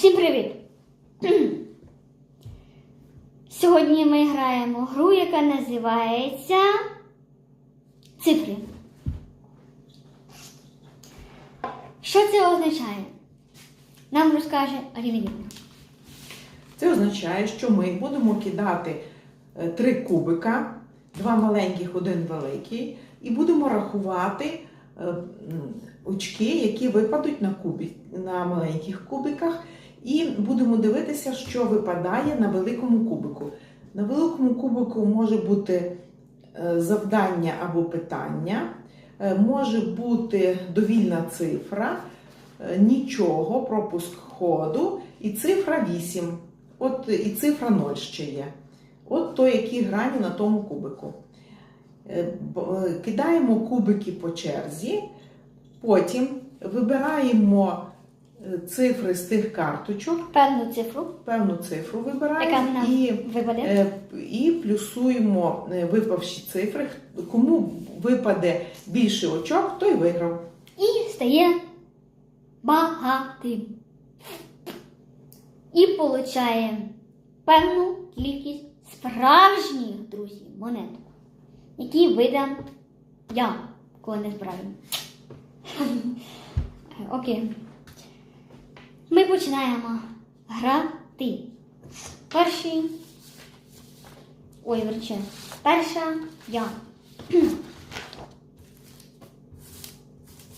Всім привіт! Сьогодні ми граємо гру, яка називається Цифри. Що це означає? Нам розкаже Аліна Це означає, що ми будемо кидати е, три кубика, два маленьких, один великий, і будемо рахувати е, очки, які випадуть на, кубі, на маленьких кубиках, і будемо дивитися, що випадає на великому кубику. На великому кубику може бути е, завдання або питання, е, може бути довільна цифра, е, нічого, пропуск ходу і цифра 8. От і цифра 0 ще є. От то, які грані на тому кубику. Кидаємо кубики по черзі, потім вибираємо цифри з тих карточок, Певну цифру, певну цифру яка вибираємо нам і, випаде. е, і плюсуємо е, випавші цифри. Кому випаде більше очок, той виграв. І стає багатим. І получає певну кількість справжніх друзів монет, які видам я, коли не збираю. Окей. Ми починаємо грати. Перший. Ой, враче. Перша я.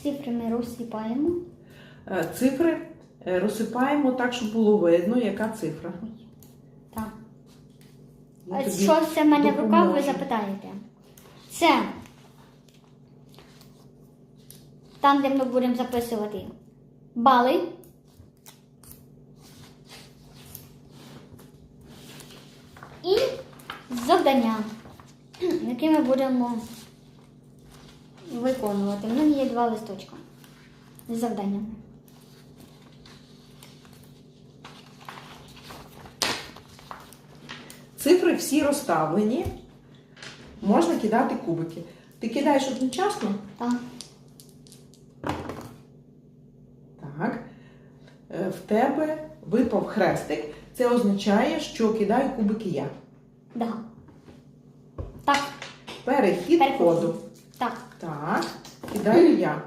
Цифри ми розсипаємо. Е, Цифри е, розсипаємо так, щоб було видно, яка цифра. Так. Тобі Що це в мене в руках, ви запитаєте? Це там, де ми будемо записувати бали. І завдання, які ми будемо виконувати. У мене є два листочка з завданнями. Цифри всі розставлені. Можна кидати кубики. Ти кидаєш одночасно? Так. Так. Е, В тебе випав хрестик. Це означає, що кидаю кубики я. Да. Так. Перехід Перехід. ходу. Так. Так, кидаю я.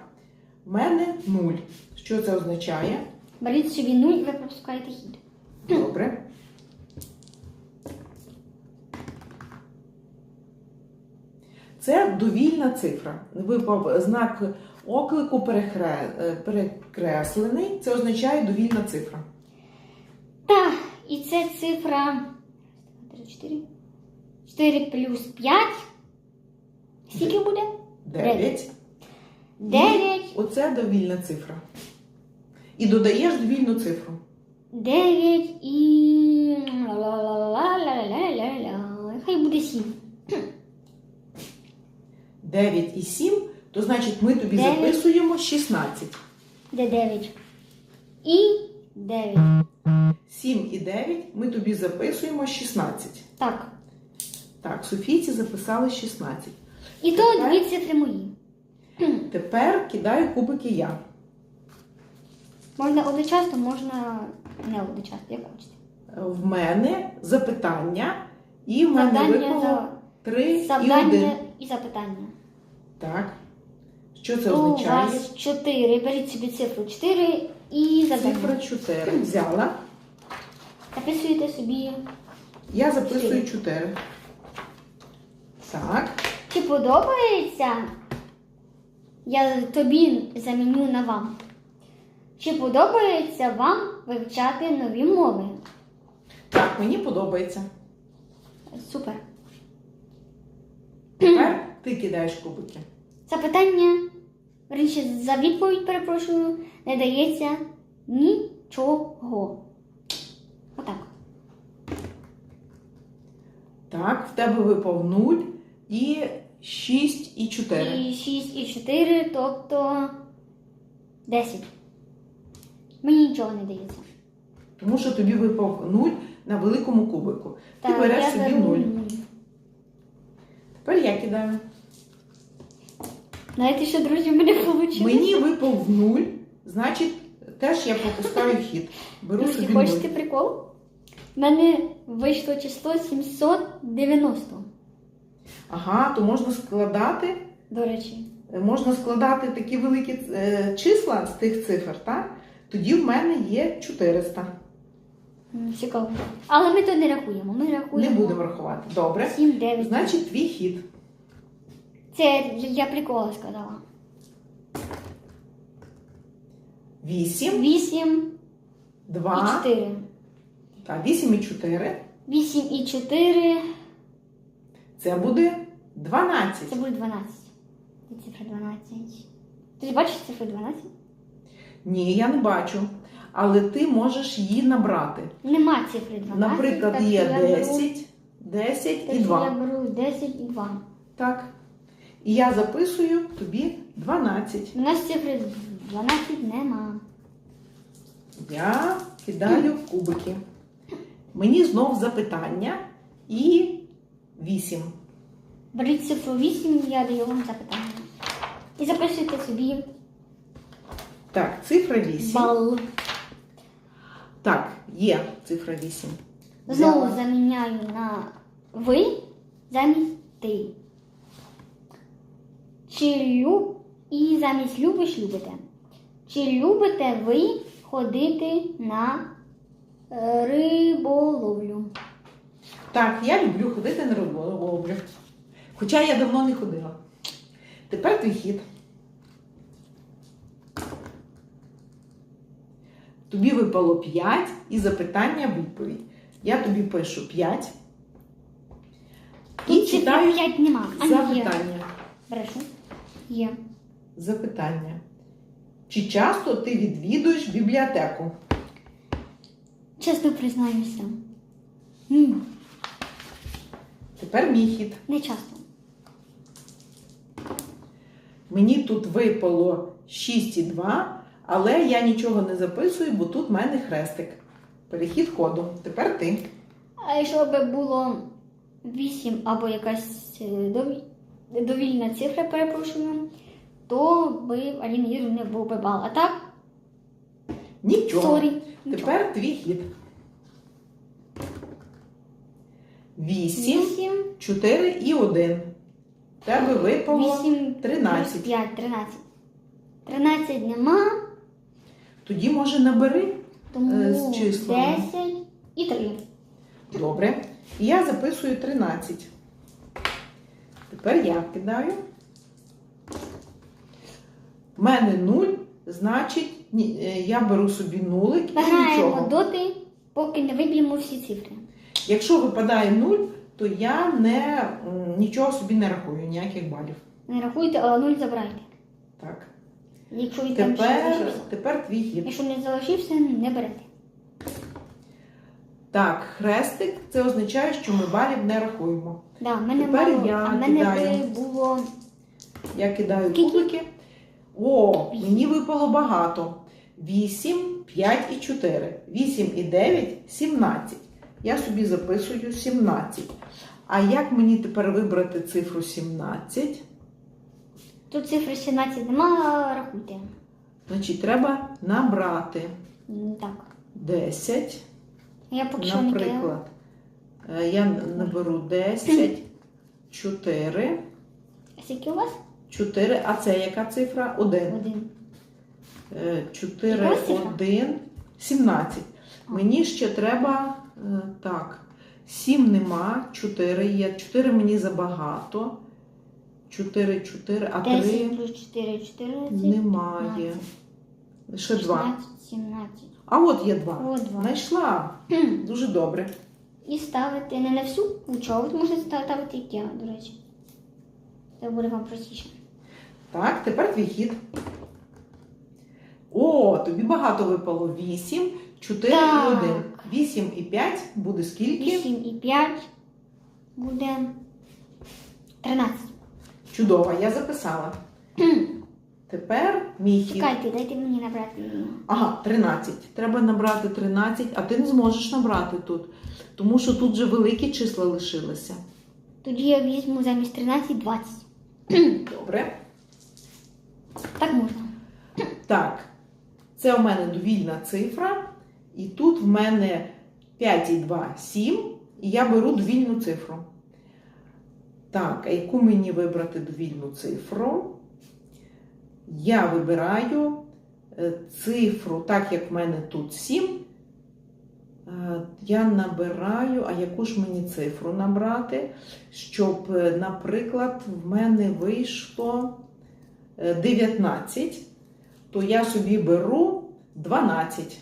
В мене нуль. Що це означає? Беріть собі нуль, ви пропускаєте хід. Добре. Це довільна цифра. Випав знак оклику перехре- е, перекреслений. Це означає довільна цифра. Так, і це цифра 4. 4 плюс 5. Скільки буде? Дев'ять. 9. Оце довільна цифра. І додаєш довільну цифру. 9 і. ла-ла-ла-ла-ла-ла-ла-ла. Хай буде 7. 9 і 7, то значить ми тобі Дев'ять. записуємо 16. Де 9? І 9. 7 і 9 ми тобі записуємо 16. Так. Так, Софійці записали 16. І то дві цифри мої. Тепер кидаю кубики я. Можна одночасно, можна не одночасно, як хочете. В мене запитання, і в мене Завдання випало за 3 і 1. завдання і запитання. Так. Що це То у означає? вас 4. Беріть собі цифру 4 і Цифра завдання. 4. Взяла. Записуєте собі. Я записую 4. Так. Чи подобається? Я тобі заміню на вам. Чи подобається вам вивчати нові мови? Так, мені подобається. Супер. Тепер ти кидаєш кубики. Запитання, верніше, за відповідь, перепрошую, не дається нічого. Отак. Так, в тебе випав 0 і 6 і 4. І 6 і 4, тобто 10. Мені нічого не дається. Тому що тобі випав 0 на великому кубику. Ти береш собі 0. Тепер я кидаю. Знаєте, що, друзі, в мене вийшло? Мені випав 0, значить теж я пропускаю хід. Беру Друзі, собі хочете нуль. прикол? У мене вийшло число 790, Ага, то можна складати, до речі. можна складати такі великі е, числа з тих цифр, так? Тоді в мене є 400. Цікаво. Але ми то не рахуємо. Ми Не будемо рахувати. Добре. 7, 9. Значить, твій хід. Це я прикола сказала. 8, 8 і 2, 4. так, 8 і 4. 8 і 4 Це буде 12. це буде 12. Це цифра 12. Ти бачиш цифру 12? Ні, я не бачу. Але ти можеш її набрати. Нема цифри 12. Наприклад, так є що я беру- 10, 10 так і 2. Я беру 10 і 2. Так. І я записую тобі 12. У нас цифри 12 нема. Я кидаю кубики. Мені знов запитання і 8. Беріть цифру 8, я даю вам запитання. І записуйте собі Так, цифра 8. бал. Так, є цифра 8. Знову заміняю на ви замість ти. Чи люб... І замість любиш любите. Чи любите ви ходити на е, риболовлю? Так, я люблю ходити на риболовлю. Хоча я давно не ходила. Тепер твій хід. Тобі випало 5 і запитання відповідь. Я тобі пишу 5 і Тут читаю 5 нема. А запитання. Брешу. Є. Запитання. Чи часто ти відвідуєш бібліотеку? Чесно признаюся. Тепер мій хід. Не часто. Мені тут випало 6,2, але я нічого не записую, бо тут в мене хрестик. Перехід коду. Тепер ти. А якщо б було 8 або якась е, довільна цифра, перепрошую, то би Аліни Ігор не був би бал. А так, Нічого. нічого. Тепер твій хід. 8, 8, 4 і 1. Тебе випало 8, 13. 5, 13. 13 нема, Тоді, може, набери. тому Е, з числами. 10 і 3. Добре. І я записую 13. Тепер я кидаю. У мене 0, значить, ні- е, я беру собі нулик і граємо нічого. доти, поки не виб'ємо всі цифри. Якщо випадає 0, то я не, нічого собі не рахую, ніяких балів. Не рахуйте, а 0 забирайте. Так. Якщо він там ще Тепер, залишився. тепер твій хід. Якщо не залишився, не берете. Так, хрестик це означає, що ми балів не рахуємо. Да, в мене Тепер мало, я а в мене кидаю. би було Я кидаю Скільки? кубики. О, мені випало багато. 8, 5 і 4. 8 і 9 17. Я собі записую 17. А як мені тепер вибрати цифру 17? Тут цифри 17 нема, рахуйте. Значить, треба набрати Так. 10, Я поки що не кидала. наприклад. Е, Я наберу 10, 4, А Скільки у вас? 4, а це яка цифра? 1. Один. 4, Яка цифра? 1, 17. Мені ще треба так. 7 нема, 4 є. 4 мені забагато. 4, 4, а 3 10 плюс 4, 14. немає. Лише 2. 16, 17. А от є 2. От 2. Знайшла. Дуже добре. І ставити не на всю кучу, а от можете ставити як я, до речі. Це буде вам простіше. Так, тепер твій хід. О, тобі багато випало. 8, 4 і Так. 1. 8 і 5 буде скільки? 8 і 5 буде 13. Чудово, я записала. Тепер мій хід. Чекайте, дайте мені набрати. Ага, 13. Треба набрати 13, а ти не зможеш набрати тут. Тому що тут же великі числа лишилися. Тоді я візьму замість 13 20. Добре. Так можна. Так. Це у мене довільна цифра, і тут в мене 5 і 2 7, і я беру довільну цифру. Так, а яку мені вибрати довільну цифру? Я вибираю е, цифру, так як в мене тут 7. е, Я набираю, а яку ж мені цифру набрати, щоб, е, наприклад, в мене вийшло е, 19, то я собі беру 12.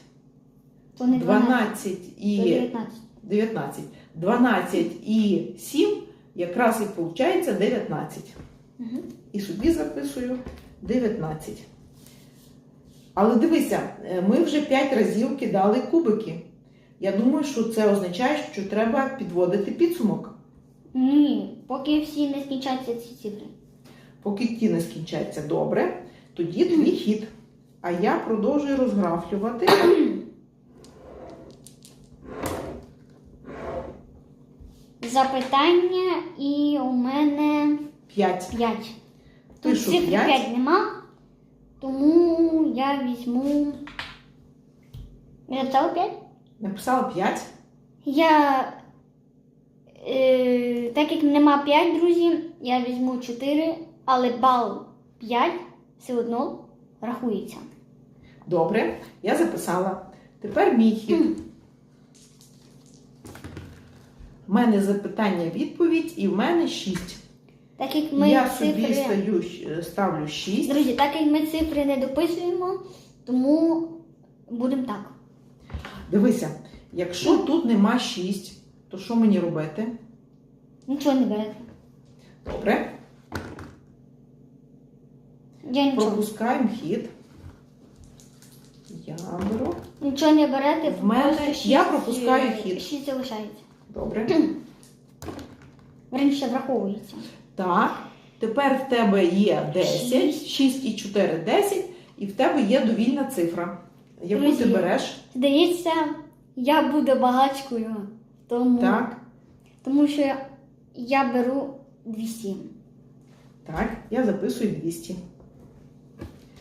То не 12, 12 то і 19. 19. 12 і 7 якраз і виходить 19. Угу. І собі записую 19. Але дивися, е, ми вже 5 разів кидали кубики. Я думаю, що це означає, що треба підводити підсумок, Ні, поки всі не скінчаться ці цифри. поки ті не скінчаться добре. Тоді твій хід. А я продовжую розграфлювати. Запитання і у мене 5. 5. Тут Пишу цифри 5. 5 нема, тому я візьму. Я написала 5? Написала 5. Я. Е, так як нема 5 друзів, я візьму 4, але бал 5 все одно рахується. Добре, я записала. Тепер мій хід. У мене запитання відповідь, і в мене 6. Так як ми я цифри. собі стаю, ставлю 6. Друзі, так як ми цифри не дописуємо, тому будемо так. Дивися, якщо тут нема 6, то що мені робити? Нічого не берете. Добре, Я нічого. пропускаємо хід. Я беру. Нічого не берете, В мене- просто шість, я пропускаю е, хід. Шість залишається. Добре. Раніше враховується. Так. Тепер в тебе є 10, 6 і 4 10, і в тебе є довільна цифра. Яку ти береш? Здається, я буду багачкою, тому, Так. тому що я, я беру 200. Так, я записую 200.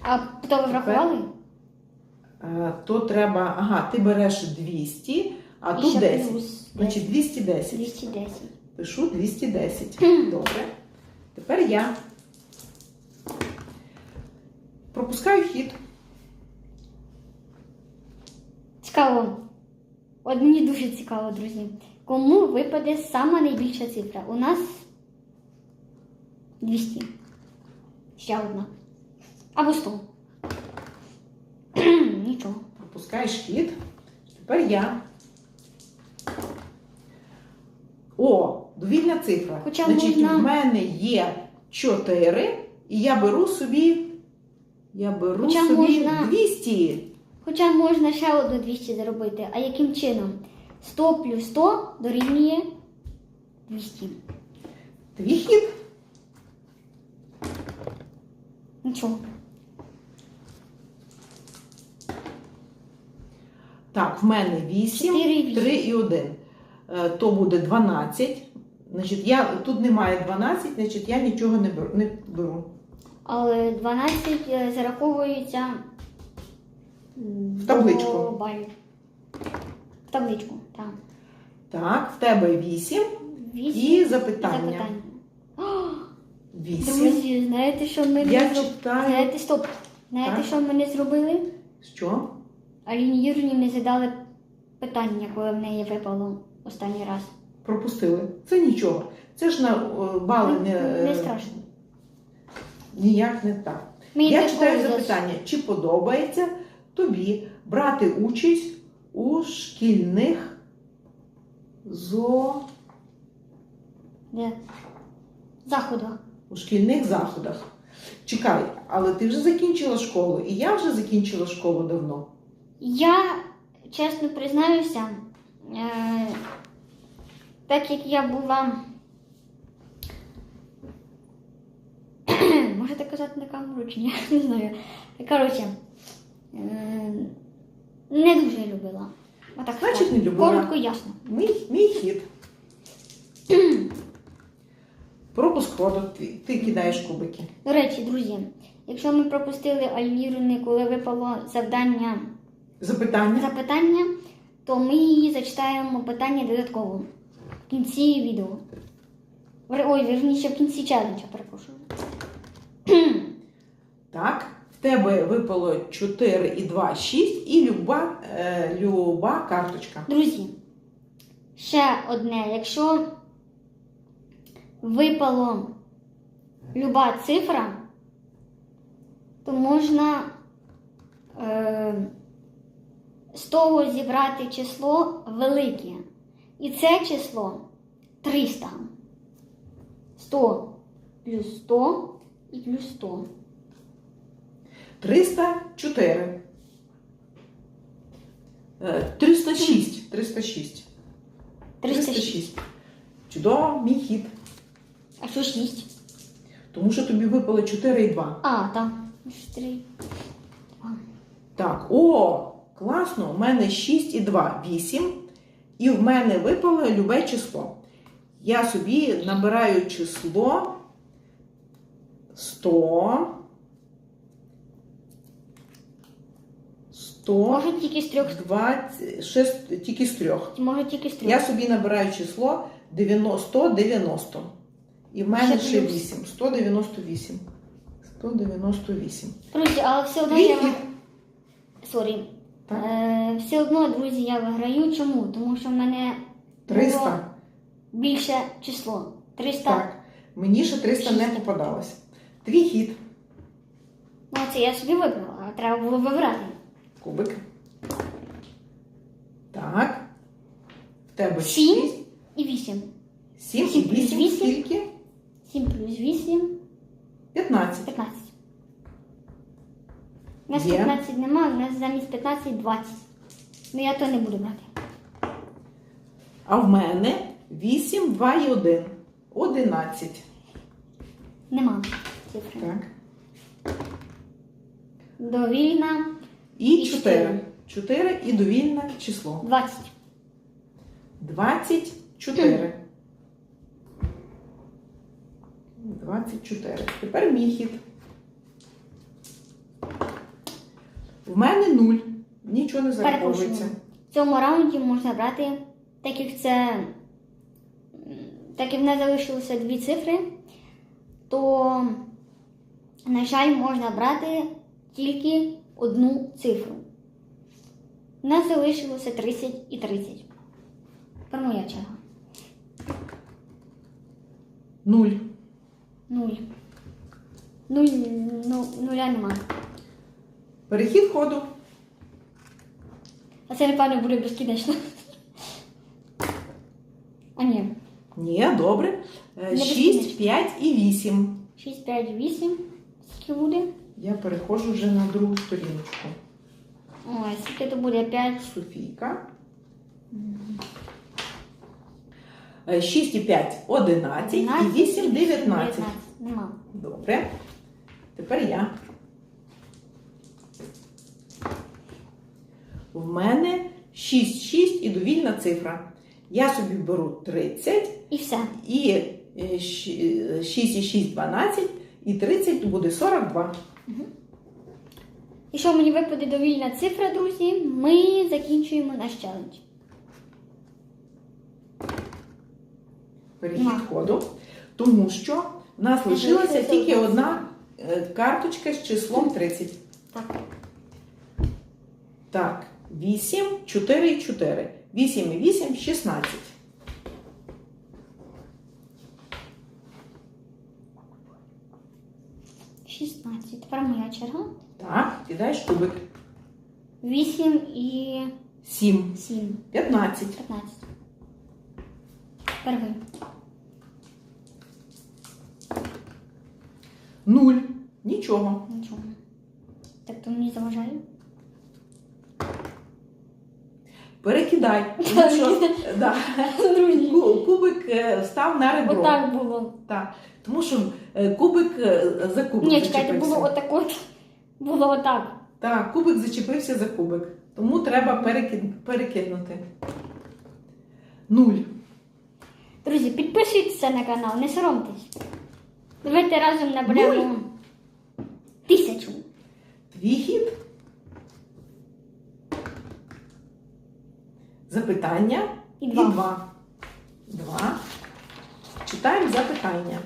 А то ви врахували? Е, То треба, ага, ти береш 200, а І тут ще 10. плюс Значить 210. 210. Пишу 210. Добре. Тепер я пропускаю хід. Цікаво. От мені дуже цікаво, друзі. Кому випаде сама найбільша цифра? У нас 200. Ще одна. Або 100. Нічого. Пропускаєш хід. Тепер я. О, довільна цифра. Хоча Значить, можна- в мене є 4, і я беру собі. Я беру Хоча собі можна- 200. Хоча можна ще одну 200 заробити. А яким чином? 100 плюс 100 дорівнює 200. Твій хід. Нічого. Так, в мене 8, Чотири і вісім. 3 і 1. То буде 12. Значить, я, тут немає 12, значить я нічого не беру. Не беру. Але 12 е, зараховується В табличку. до балів. В табличку, так. Так, в тебе 8 Вісім і запитання. запитання. 8. Друзі, знаєте, що ми Я не зробили? читаю. Знаєте, стоп. Знаєте, Так. що ми не зробили? Що? Аліні Юрівні не задали питання, коли в неї випало останній раз. Пропустили. Це нічого. Це ж на е, бали не, Не е, страшно. ніяк не так. Мені Я такого читаю зас- запитання, чи подобається тобі брати участь у шкільних зо... Де? Заходах. у шкільних заходах. Чекай, але ти вже закінчила школу, і я вже закінчила школу давно. Я чесно признаюся, так як я була. Можете казати на камеру чи ні? Не знаю. Коротше, е, не дуже любила. Отак Значить, не любила. Коротко, ясно. Мій, мій хід. Пропуск ходу. Ти, ти кидаєш кубики. До речі, друзі, Якщо ми пропустили Альвіруни, коли випало завдання Запитання? запитання, то ми її зачитаємо питання додатково в кінці відео. Ой, вірніше, в кінці челенджа, перепрошую. Так. В тебе випало 4 і 2, 6 і люба, е, люба карточка. Друзі, ще одне. Якщо випало люба цифра, то можна е, з того зібрати число велике. І це число 300. 100 плюс 100 і плюс 100. 304. Е, 306. 306. 306. Чудово, мій хід. А що 6? Тому що тобі випало 4 і 2. А, так. 4. Так, о, класно, у мене 6 і 2, 8. І в мене випало любе число. Я собі набираю число 100. 100, Може тільки з трьох. 20, 6, тільки з трьох. Може тільки з трьох. Я собі набираю число 90, 190. І в мене Ще ще 8. 198. 198. Друзі, але все одно я. Сорі. Е, все одно, друзі, я виграю. Чому? Тому що в мене 300. було більше число. 300. Так. Мені ще 300 не Шість. попадалось. Твій хід. Ну, це я собі вибрала, а треба було вибрати. Кубик. Так. В тебе Сім. 6. І 8. 7 і Сім плюс 8. вісім. Скільки? 7 плюс 8 15. 15. У нас Є. 15 немає, у нас замість 15 20. Ну я то не буду брати. А в мене 8, 2 і 1. 11. Нема цифри. Так. Довільна І І 4. 4 і довільне число. 20. 24. 24. Тепер мій хід. В мене 0. Нічого не зараховується. В цьому раунді можна брати, так як це. Так як в нас залишилося дві цифри, то, на жаль, можна брати тільки одну цифру. У нас залишилося 30 і 30. Тепер моя черга. 0. Нуль. Нуль, ну, нуля нема. Перехід ходу. А це, напевно, буде безкінечно. А ні. Ні, добре. Не 6, безкінечно. 5 і 8. 6, 5, 8. Скільки буде? Я переходжу вже на другу сторіночку. Ой, скільки то буде? 5. Софійка. 6 і 5 – 11, і 8 – 19. Нема. Добре. Тепер я. В мене 6, 6 і довільна цифра. Я собі беру 30 І все. і е, 6 і 6 – 12, і 30 буде 42. Якщо мені випаде довільна цифра, друзі, ми закінчуємо наш челендж. Перехід ходу. Тому що в нас лишилася тільки одна одна е, карточка з числом 30. Так. Так, 8, 4 і 4. 8 і 8 – 16. — 16. Тепер моя черга. Так, кидаєш кубик. 8 і 7, 7. 15. 15. Тепер ви. 0. Нічого. Нічого. Так то мені заважає. Перекидай. Тому що, да, кубик е, став на ребро. Отак було. Так. Тому що е, кубик е, за кубик Ні, чекайте, було отак от. Було отак. Так, кубик зачепився за кубик. Тому треба переки- перекинути. 0. Друзі, підписуйтеся на канал, не соромтесь. Давайте разом наберемо Тисячу. Твій хід. Запитання І два. два. Два. Читаємо запитання.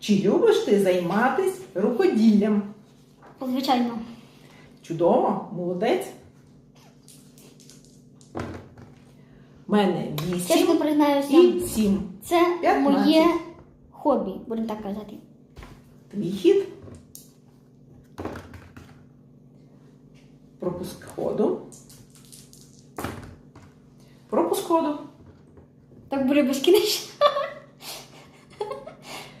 Чи любиш ти займатися рукоділлям? Звичайно. Чудово, молодець. У мене вісім признаюся, і сім. це П'ятнадцять. моє хобі, будемо так казати. Твій хід. Пропуск ходу. Пропуск ходу. Так буде безкінечно.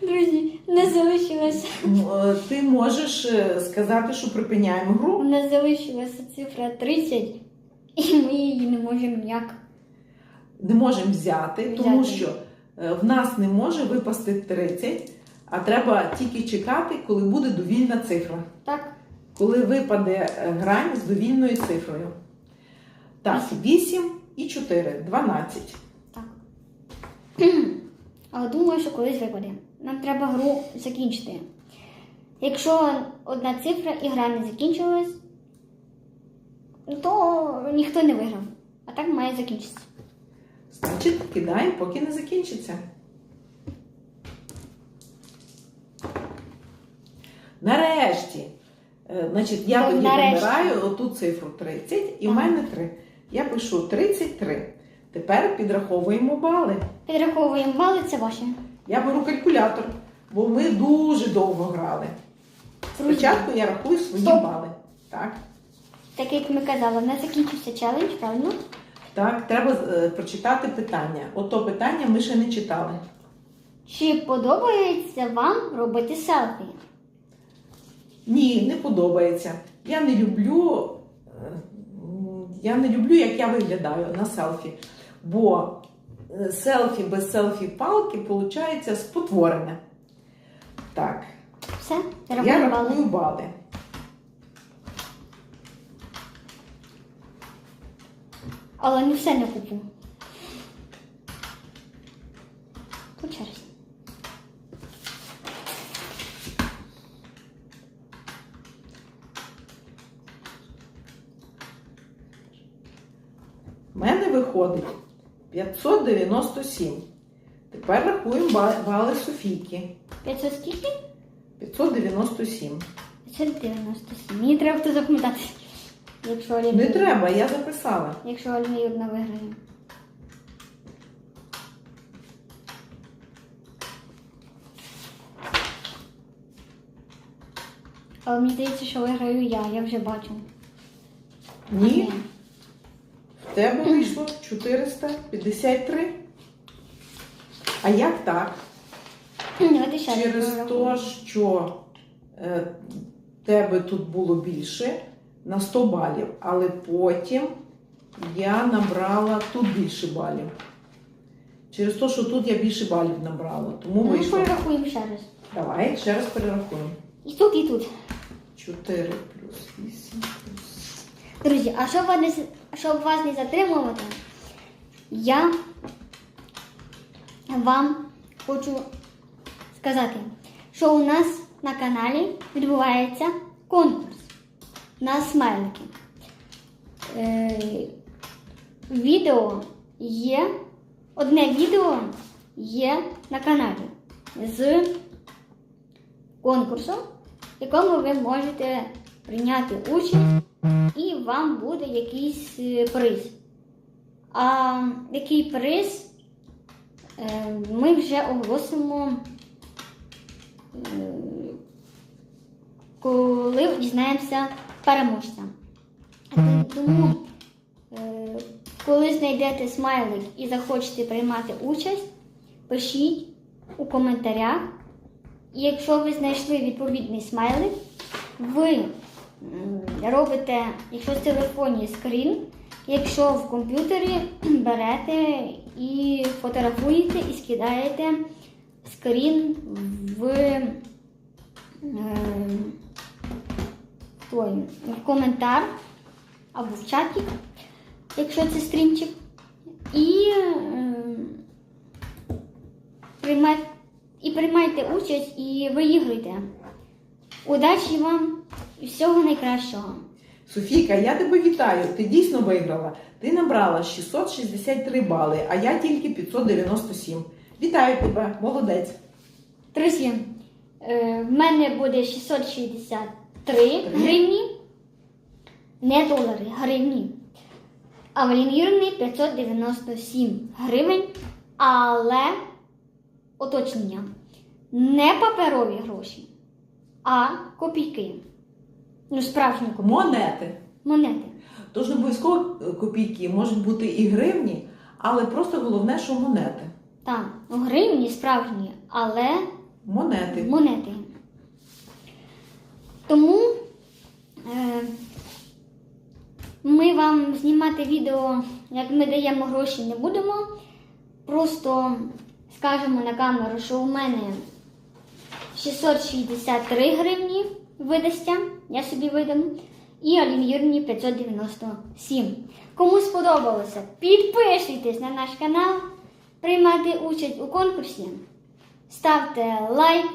Друзі, не залишилося. Е, Ти можеш е, сказати, що припиняємо У гру. нас залишилася цифра 30, і ми її не можемо ніяк. Не можемо взяти, тому що е, в нас не може випасти 30, а треба тільки чекати, коли буде довільна цифра. Так, Коли випаде грань з довільною цифрою. Так, 8 і 4, 12. так. Але думаю, що колись випаде. Нам треба гру закінчити. Якщо одна цифра і гра не закінчилась, то ніхто не виграв. А так має закінчитися. Значить, кидаємо, поки не закінчиться. Нарешті. Е, Значить, я тоді нарешті. вибираю оту цифру 30 і в мене 3. Я пишу 33. Тепер підраховуємо бали. Підраховуємо бали, це ваше. Я беру калькулятор, бо ми дуже довго грали. Спочатку я рахую свої Стоп. бали. Так, так як ми казали, в нас закінчився челендж, правильно? так, треба е, прочитати питання. Ото питання ми ще не читали. Чи подобається вам робити селфі? Ні, не подобається. Я не люблю, я не люблю, як я виглядаю на селфі. Бо е, селфі без селфі-палки виходить спотворене. Так, Все, я рахую бали. Але не все не куплю. По черзі. У мене виходить 597. Тепер рахуємо ба- бали Софійки. 500 скільки? 597. 597. Мені треба хто запам'ятати. Якщо Не треба, я записала. Якщо Аліна Юрна виграє. Але мені здається, що виграю я, я вже бачу. Ні, тебе вийшло 453. А як так? Через те, що е, тебе тут було більше на 100 балів, але потім я набрала тут більше балів. Через те, що тут я більше балів набрала. Тому Ну, вийшло. перерахуємо ще раз. Давай ще раз перерахуємо. І тут, і тут. 4 плюс 8 плюс. Друзі, а вас не, з- щоб вас не затримувати, я вам хочу сказати, що у нас на каналі відбувається конкурс на смайлики. Е, відео є, одне відео є на каналі з конкурсом, в якому ви можете прийняти участь і вам буде якийсь е, приз. А який приз е, ми вже оголосимо, е, коли дізнаємося переможця. Тому, коли знайдете смайлик і захочете приймати участь, пишіть у коментарях. І якщо ви знайшли відповідний смайлик, ви робите, якщо в телефоні скрін, якщо в комп'ютері берете і фотографуєте і скидаєте скрін в, е, той, в коментар або в чаті, якщо це стрімчик, і, е, приймайте, і приймайте участь і виігруйте. Удачі вам і всього найкращого. Софійка, я тебе вітаю. Ти дійсно виграла. Ти набрала 663 бали, а я тільки 597. Вітаю тебе, молодець. Друзі, е, в мене буде 663 гривні, не долари, гривні. А в Юрівні 597 гривень, але уточнення. Не паперові гроші, а копійки. Ну, справжні копійки. Монети. Монети. Тож не обов'язково е, копійки, можуть бути і гривні, але просто головне, що монети. Так, ну, гривні справжні, але Монети. монети. Тому е, ми вам знімати відео, як ми даємо гроші, не будемо. Просто скажемо на камеру, що у мене 663 гривні видасться, я собі видам, і Аліні Юрівні 597. Кому сподобалося, підписуйтесь на наш канал, приймайте участь у конкурсі. Ставте лайк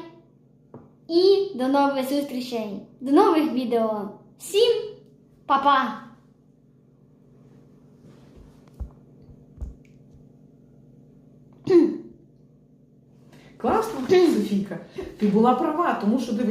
і до нових зустрічей, до нових відео. Всім па-па! Класно, Софійка. Ти була права, тому що диви.